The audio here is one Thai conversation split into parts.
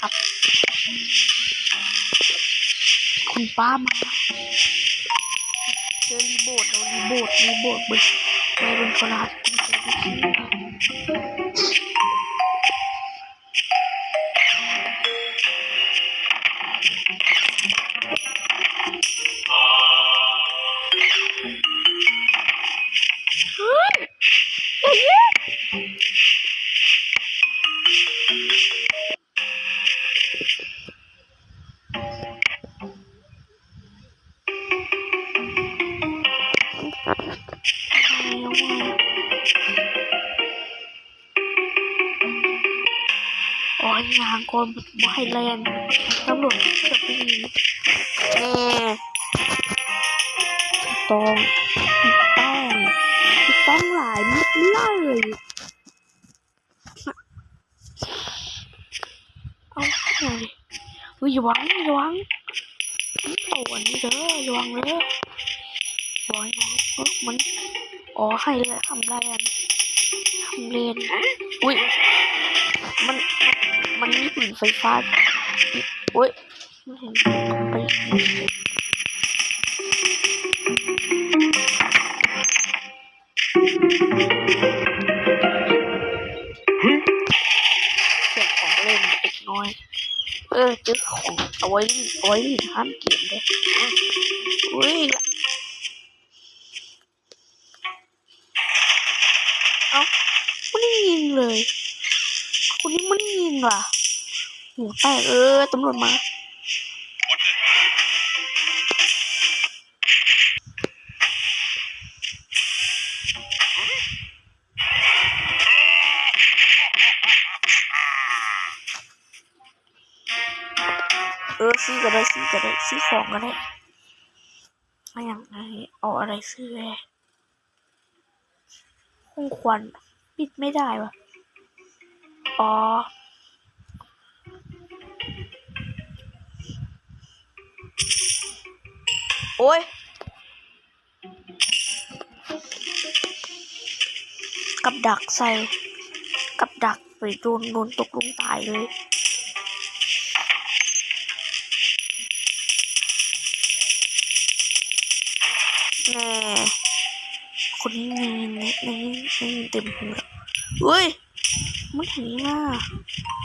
ครับคุณป้ามาเจอรีโบทเรารีโบทรีโบทเบิร์ไม่เป็นคนรักคุณเจอที่คิด โอ้ยยางคนบ่ให้แลนตำรวจเกือบไม่มีแน่ต้องต้องต้องหลายมิดเลยเอาหน่อยอุ้ยอย่าหวังอย่าหวังโอ้อันนี้เด้อหวังเลยอ อยมันอ๋อให้เลยทำแลนทำเลนอุ้ยมันมันมีปืนไฟฟ้าโอ้ยไม่เห็นไปเก็บของเล่นเล็กน้อย เออเจอของเอาไว้เอาไว้ลิ้นห้ามเก็บเลยอุ้ย เอ้าไม่ได้ยิงเลยคนนี้มันยิงว่ะหูแตกเออตำรวจมาเออซื้อก็ได้ซื้อก็ได้ซื้อของก็ได้มาอย่างไรเอาอะไรซื้อแหละ ห้องควันปิดไม่ได้วะอ๋อโอ้ยกับดักใส่ กับดักไปโดนโดนตกลงตายเลยแน่ คนนี้มีนี่นี่นี่เต็มหัวเฮ้ยมันถึงนนี่มาโ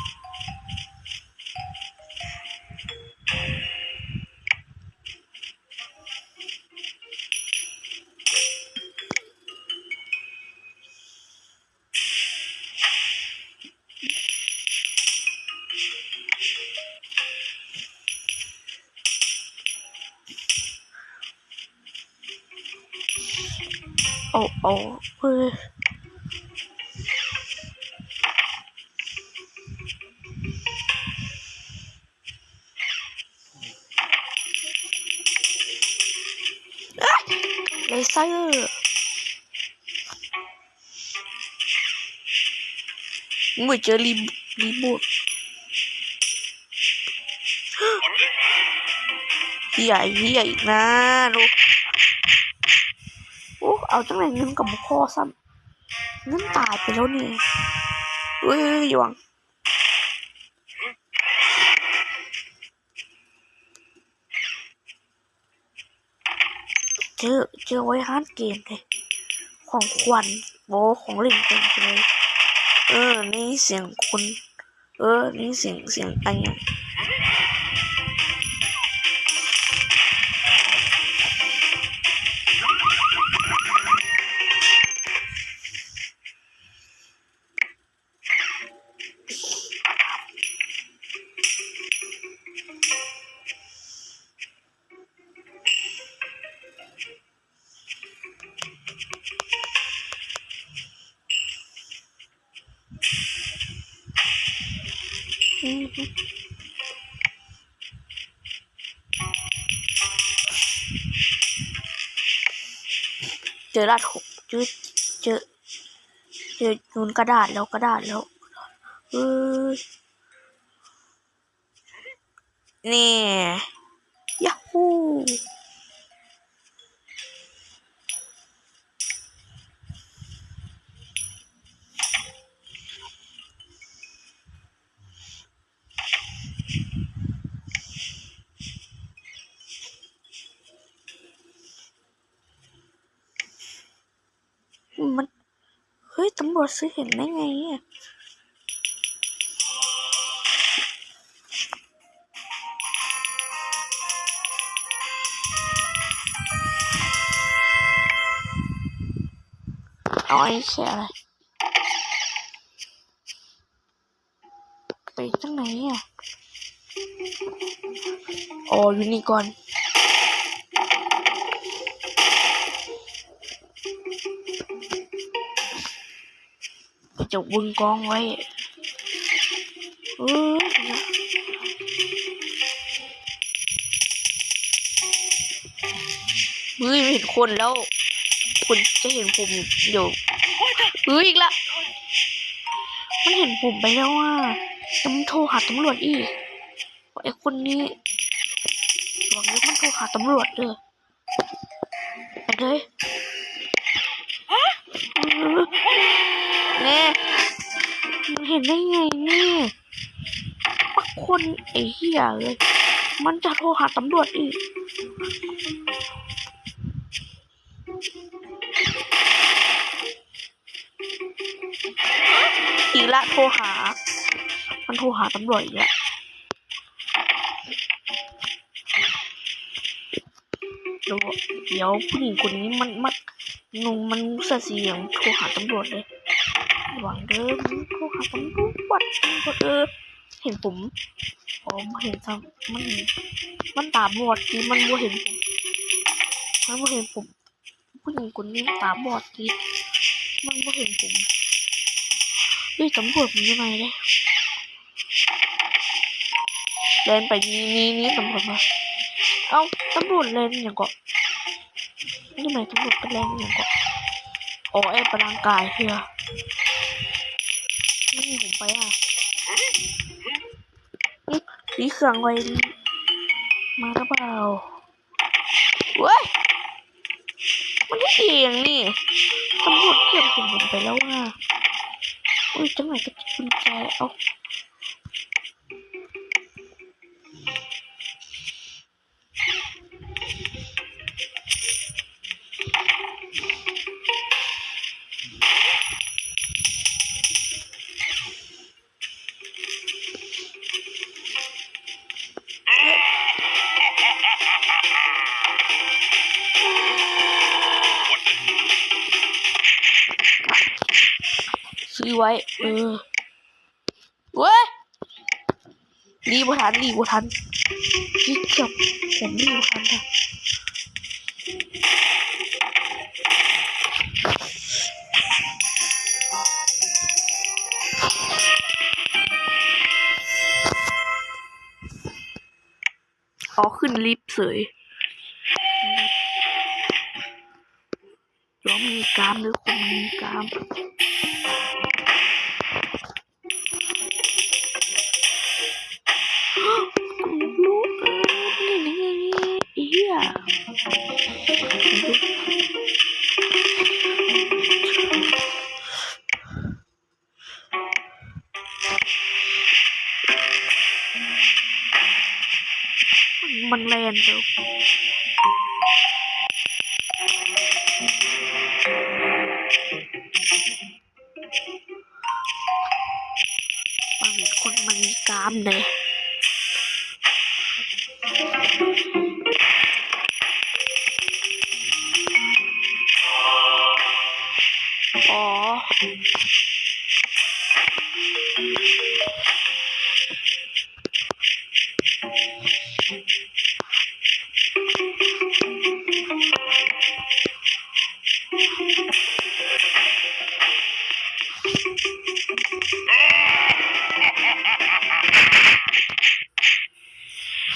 อ้โอ้เฮ้ยเอ้ยเลเซอร์มึงไป เอรีรีบูทเฮียเฮียอีกนะลูกโอ้เอาจังไหนเงินกับพ่อซ้ำเงินตายไปแล้วนี่เอ้ยหยวงเจอเจอไว้ฮาร์ดเกมเลยของควันโบของเล่นเต็มเลย เออ นี่เสียงคุณ เออ นี่เสียงเสียงอะไร เจอลาดหกเจอเจอ เจอนูนกระดาษแล้วกระดาษแล้วเออนี่ยาฮู ตำรวจซื้อเห็นได้ไงเนี่ยเอาไอ้แค่อะไรไปตั้งไหนอะอ๋ออยู่นี่ก่อน จะวึงกองไว้เออเฮ้ยไม่เห็นคนแล้ว คุณจะเห็นผมเดี๋ยวเฮ้ยอีกละ มันเห็นผมไปแล้วอะจะมันโทรหาตำรวจอีกไอ้คนนี้หวังว่ามันโทรหาตำรวจเด้อไปเลย ไอ้เหี้ยเลย มันจะโทรหาตำรวจอีก อีกละโทรหา มันโทรหาตำรวจอีกและเดี๋ยวเดี๋ยวผู้หญิงคนนี้มันมันหนุ่มมันเสียเสียงโทรหาตำรวจเลยหวังเด้อมันโทรหาตำรวจตำรวจเออ เห็นผมอ๋อมเห็นซ้ำมันมันตาบอดทีมันบ่เห็นผมมันบ่เห็นผมผู้หญิงคนนี้ตาบอดทีมันบ่เห็นผมเฮ้ยตำรวจมันยังไงเนี่ยเลนไปนี้นี้นี้ตำรวจมาเอ้าตำรวจเลนอย่างก็นี่หมายตำรวจเป็นเลนอย่างก็อ๋อแอบประลังกายเพื่อไม่มีผมไปอะ ดีเครื่องไว้มาหรือเปล่าเว้ย มันไม่เองนี่ตำรวจเก็บผมผมไปแล้วว่าอุ้ยจังไหนก็ติดกุญแจเอา ไว้ เออเว้ยรีบทันรีบทันกิ๊กกับผมรีบทันค่ะอ๋อขึ้นลิฟต์เสยย้อมมีกามหรือคนมีกาม เฮียมันแรงเดียวบางเห็นคนมันมีกามเลย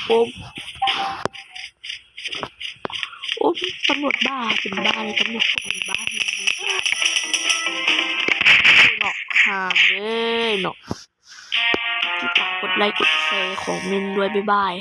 โอมโอ้มตำรวจบ้าเป็นบ้าเลยตำรวจเป็นบ้าเลยเนาะห่างเลยเนาะที่ฝากกดไลค์กดแชร์ของเมนด้วยบ๊ายบาย